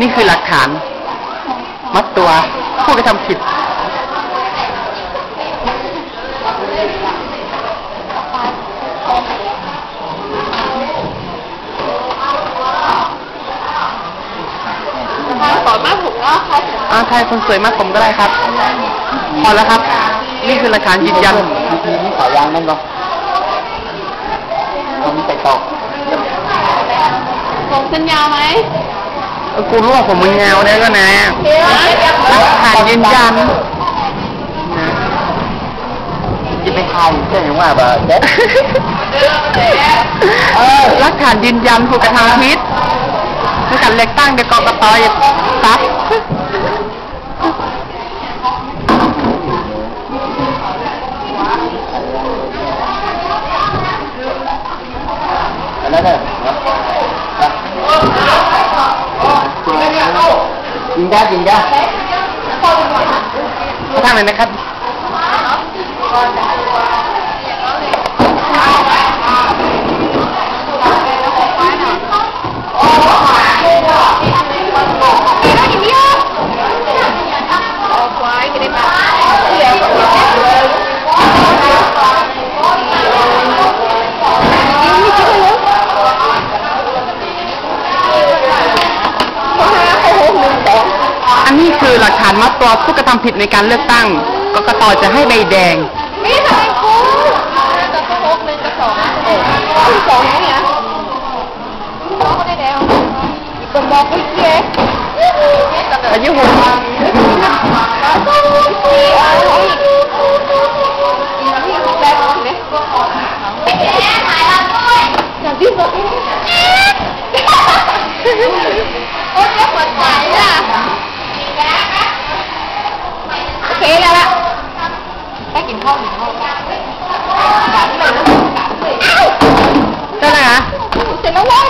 นี่คือหลักฐาน มัดตัวผู้กระทำผิดขอมาผมก็เขาอาไทยคนสวยมากผมก็ได้ครับ พอแล้วครับ นี่คือหลักฐานยืนยันทีนี้ขอยางนั่นก็ผมไปตอกผมสัญญาไหมเออกูรู้ว่าผมมึงเงาเนี่ยก็นะหลักฐานยืนยันนะจะไปทายเช่นว่าแบบเด็ดเออหลักฐานยืนยันผู้กระทำผิดในการเลือกตั้งเดี๋ยวกกตอย่าซั ยจริงจ้าจริงจ้าเขาทำเลยนะครับ นนี้คือหลักฐานมัดตัวผู้กระทำผิดในการเลือกตั้ง กกตจะให้ใบแดง นี่ทำไมกูจะก็หกหนึ่งกับสองเออสองเนี่ยสองก็ได้แล้วคนบอกกูเจ๊อายุหกอย่างที่บอกโอ้ยหัวใจอะ Tên là hả? Thì nó quá,